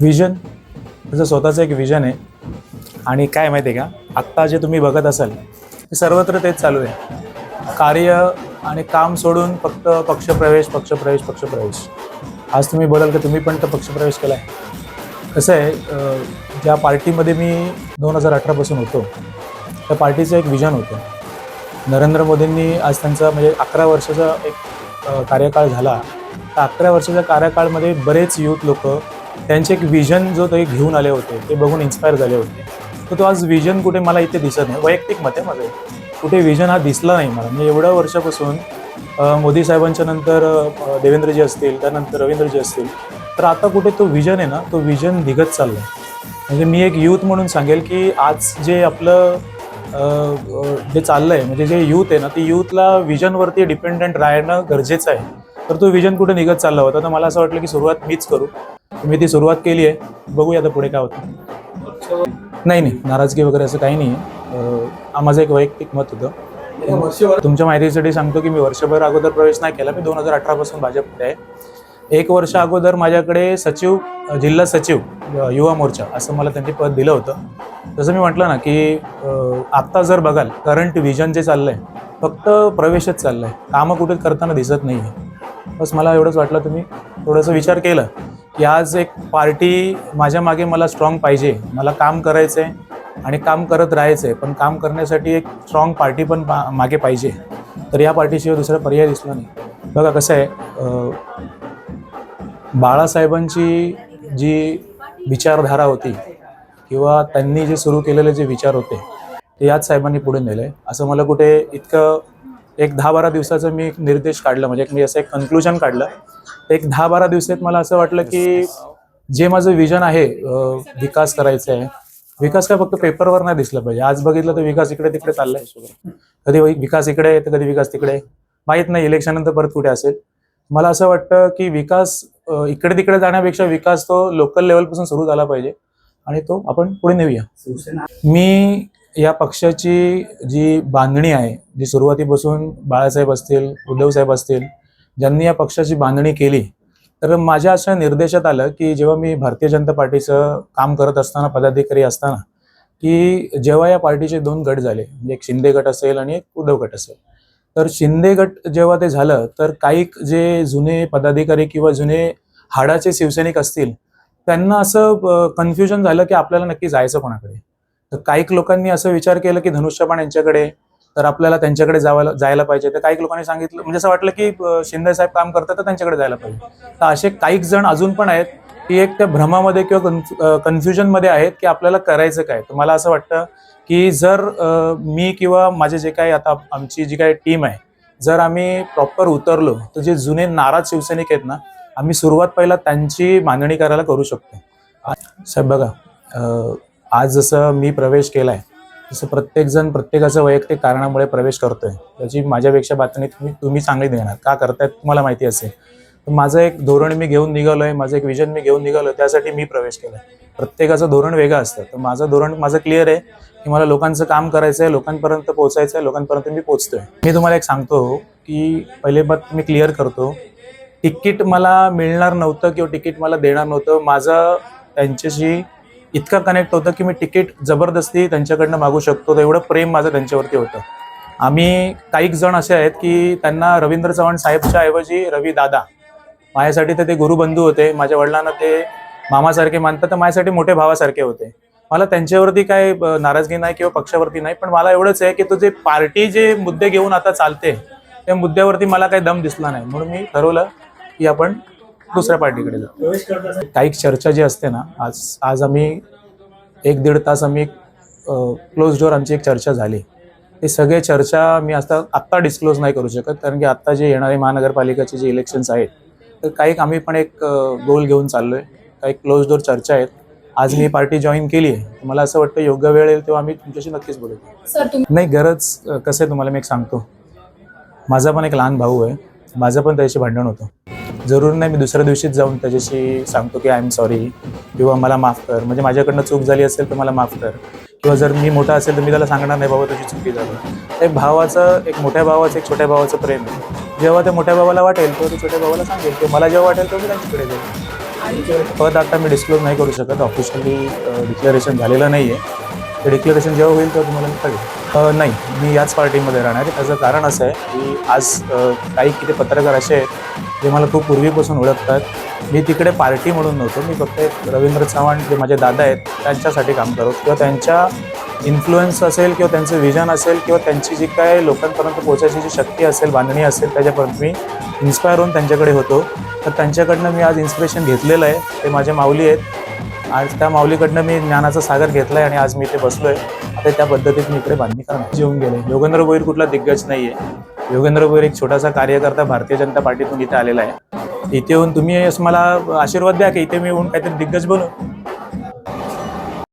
Vision. त्याचं स्वतःचं एक विजन आहे. आणि काय माहिती आहे का? आत्ता जे तुम्ही बघत असाल ते सर्वत्र तेच चालू आहे. कार्य आणि काम सोडून फक्त पक्षप्रवेश पक्षप्रवेश पक्षप्रवेश आज तुम्ही बोलाल की तुम्ही पण तर पक्षप्रवेश केला आहे कसं आहे ज्या पार्टीमध्ये मी दोन हजार अठरापासून होतो त्या पार्टीचं एक विजन होतं. नरेंद्र मोदींनी आज त्यांचा म्हणजे अकरा वर्षाचा एक कार्यकाळ झाला. तर अकरा वर्षाच्या कार्यकाळमध्ये बरेच युथ लोक त्यांचे एक विजन जो ते घेऊन आले होते ते बघून इन्स्पायर झाले होते. तर तो आज विजन कुठे मला इथे दिसत नाही. वैयक्तिक मत आहे माझं. कुठे विजन हा दिसला नाही मला. म्हणजे एवढ्या वर्षापासून मोदी साहेबांच्या नंतर देवेंद्रजी असतील त्यानंतर रवींद्रजी असतील तर आता कुठे तो विजन आहे ना तो विजन निघत चालला आहे म्हणजे मी एक यूथ म्हणून सांगेल की आज जे आपलं जे चाललं आहे म्हणजे जे यूथ आहे ना ते यूथला विजनवरती डिपेंडंट राहणं गरजेचं आहे. तर तो विजन कुठे निघत चालला होता? तर मला असं वाटलं की सुरुवात मीच करू. मी ती सुरुवात केली आहे. बघूया आता पुढे काय होतं. नाही नाही. नाराजगी वगैरे असं काही नाही. आहे माझं एक वैयक्तिक मत होतं. तुमच्या माहितीसाठी सांगतो की मी वर्षभर अगोदर प्रवेश नाही केला. मी दोन हजार अठरापासून भाजपमध्ये आहे. एक वर्ष अगोदर माझ्याकडे सचिव जिल्हा सचिव युवा मोर्चा असं मला त्यांनी पद दिलं होतं. जसं मी म्हटलं ना की आत्ता जर बघाल करंट विजन जे चाललं आहे फक्त प्रवेशच चाललं आहे कामं कुठे करताना दिसत नाही आहे बस मला एवढंच वाटलं तुम्ही थोडंसं विचार केला. की आज एक पार्टी माझ्या मागे मला स्ट्रॉंग पाहिजे. मला काम करायचं आहे आणि काम करत राहायचं आहे पण काम करण्यासाठी एक स्ट्रॉंग पार्टी पण पा मागे पाहिजे. तर या पार्टीशिवाय दुसरा पर्याय दिसला नाही. बघा कसं आहे बाळासाहेबांची जी विचारधारा होती किंवा त्यांनी जे सुरू केलेले जे विचार होते ते याच साहेबांनी पुढे नेले असं मला कुठे इतकं एक दहा बारा दिवसाचं मी एक निर्देश काढला. म्हणजे एक मी असं एक कन्क्लुजन काढलं. एक दहा बारा दिवसात मला असं वाटलं की जे माझं विजन आहे विकास करायचा आहे विकास काय फक्त पेपरवर नाही दिसलं पाहिजे. आज बघितलं तर विकास इकडे तिकडे चाललाय. कधी विकास इकडे आहे तर कधी विकास तिकडे. आहे. माहीत नाही इलेक्शन नंतर परत कुठे असेल. मला असं वाटतं की विकास इकडे तिकडे जाण्यापेक्षा विकास तो लोकल लेवलपासून सुरू झाला पाहिजे. आणि तो आपण पुढे नेऊया. मी या पक्षाची जी बांधणी आहे जी सुरुवातीपासून बाळासाहेब असतील उद्धवसाहेब असतील ज्यांनी या पक्षाची बांधणी केली तर माझ्या असं निर्देशात आलं की जेव्हा मी भारतीय जनता पार्टीचं काम करत असताना पदाधिकारी असताना की जेव्हा या पार्टीचे दोन गट झाले म्हणजे एक शिंदे गट असेल आणि एक उद्धव गट असेल तर शिंदे गट जेव्हा ते झालं तर काही जे जुने पदाधिकारी किंवा जुने हाडाचे शिवसैनिक असतील त्यांना असं कन्फ्युजन झालं की आपल्याला नक्की जायचं कोणाकडे? तर काही लोकांनी असं विचार केला की धनुष्यबाण यांच्याकडे तर आपल्याला त्यांच्याकडे जावायला जायला पाहिजे. तर काही लोकांनी सांगितलं म्हणजे असं वाटलं की शिंदे साहेब काम करतात तर त्यांच्याकडे जायला पाहिजे. तर असे काही जण अजून पण आहेत की एक त्या भ्रमामध्ये किंवा कन्फ्युजनमध्ये आहेत की आपल्याला करायचं काय. तर मला असं वाटतं की जर मी किंवा माझे जे काही आता आमची जी काही टीम आहे जर आम्ही प्रॉपर उतरलो तर जे जुने नाराज शिवसैनिक आहेत ना आम्ही सुरुवात पहिला त्यांची मांडणी करायला करू शकतो. साहेब बघा आज जसं मी प्रवेश केला आहे जसं प्रत्येकजण प्रत्येकाचं वैयक्तिक कारणामुळे प्रवेश करतोय. त्याची माझ्यापेक्षा बातमी तुम्ही तुम्ही चांगली देणार. का करतायत तुम्हाला माहिती असेल. तर माझं एक धोरण मी घेऊन निघालोय माझं एक विजन मी घेऊन निघालोय त्यासाठी मी प्रवेश केलाय. प्रत्येकाचं धोरण वेगळं असतं. तर माझं धोरण माझं क्लिअर आहे की मला लोकांचं काम करायचं आहे लोकांपर्यंत पोहोचायचं आहे लोकांपर्यंत मी पोहोचतोय. मी तुम्हाला एक सांगतो की पहिले बात मी क्लिअर करतो. तिकीट मला मिळणार नव्हतं किंवा तिकीट मला देणार नव्हतं. माझं त्यांच्याशी इतकं कनेक्ट होतं की मी तिकीट जबरदस्ती त्यांच्याकडनं मागू शकतो. तर एवढं प्रेम माझं त्यांच्यावरती होतं. आम्ही काही जण असे आहेत की त्यांना रवींद्र चव्हाण साहेबच्या ऐवजी रवी दादा. माझ्यासाठी तर ते गुरुबंधू होते. माझ्या वडिलांना ते मामासारखे मानतात. तर माझ्यासाठी मोठे भावासारखे होते. मला त्यांच्यावरती काय नाराजगी नाही किंवा पक्षावरती नाही पण मला एवढंच आहे की तो जे पार्टी जे मुद्दे घेऊन आता चालते त्या मुद्द्यावरती मला काही दम दिसला नाही. म्हणून मी ठरवलं की आपण दुसऱ्या पार्टीकडे जाऊ. काही चर्चा जी असते ना आज आज आम्ही एक दीड तास आम्ही क्लोज डोअर आमची एक चर्चा झाली. ते सगळे चर्चा मी आता आत्ता डिस्क्लोज नाही करू शकत कारण की आत्ता जे येणारे महानगरपालिकेचे जे इलेक्शन्स आहेत तर काही आम्ही पण एक गोल घेऊन चाललोय. काही क्लोज डोअर चर्चा आहेत. आज मी पार्टी जॉईन केली आहे. मला असं वाटतं योग्य वेळ येईल तेव्हा आम्ही तुमच्याशी नक्कीच बोलू. नाही गरज कसं आहे तुम्हाला मी एक सांगतो. माझा पण एक लहान भाऊ आहे. माझं पण त्याच्याशी भांडण होतं. जरूर नाही मी दुसऱ्या दिवशीच जाऊन त्याच्याशी सांगतो की आय एम सॉरी किंवा मला माफ कर. म्हणजे माझ्याकडनं चूक झाली असेल तर मला माफ कर. किंवा जर मी मोठा असेल तर मी त्याला सांगणार नाही बाबा तुझी चुकी झाली. एक भावाचं एक मोठ्या भावाचं एक छोट्या भावाचं प्रेम आहे. जेव्हा त्या मोठ्या भावाला वाटेल तेव्हा ते छोट्या भावाला सांगेल किंवा मला जेव्हा वाटेल तेव्हा मी त्यांच्याकडे जाईल. पद आता मी डिस्क्लोज नाही करू शकत. ऑफिशियली डिक्लेरेशन झालेलं नाही आहे ते डिक्लेरेशन जेव्हा होईल तेव्हा तुम्हाला मी कळेल. नाही मी याच पार्टीमध्ये राहणार आहे. त्याचं कारण असं आहे की आज काही किती पत्रकार असे आहेत जे मला खूप पूर्वीपासून ओळखतात. मी तिकडे पार्टी म्हणून नव्हतो. मी फक्त एक रवींद्र चव्हाण जे माझे दादा आहेत त्यांच्यासाठी काम करतो किंवा त्यांच्या इन्फ्लुएन्स असेल किंवा त्यांचं विजन असेल किंवा त्यांची जी काय लोकांपर्यंत पोहोचायची जी शक्ती असेल बांधणी असेल त्याच्यापर्यंत मी इन्स्पायर होऊन त्यांच्याकडे होतो. तर त्यांच्याकडनं मी आज इन्स्पिरेशन घेतलेलं आहे. ते माझे माऊली आहेत. आज त्या माऊलीकडनं मी ज्ञानाचा सागर घेतला आहे आणि आज मी इथे बसलो आहे आता त्या पद्धतीत मी इकडे बांधणी करणार. जेवून गेले. योगेंद्र भोईर कुठला दिग्गज नाही आहे योगेंद्र भोईर एक छोटासा कार्यकर्ता भारतीय जनता पार्टीतून इथे आलेला आहे. इथे येऊन तुम्ही असं मला आशीर्वाद द्या की इथे मी येऊन काहीतरी दिग्गज बनू.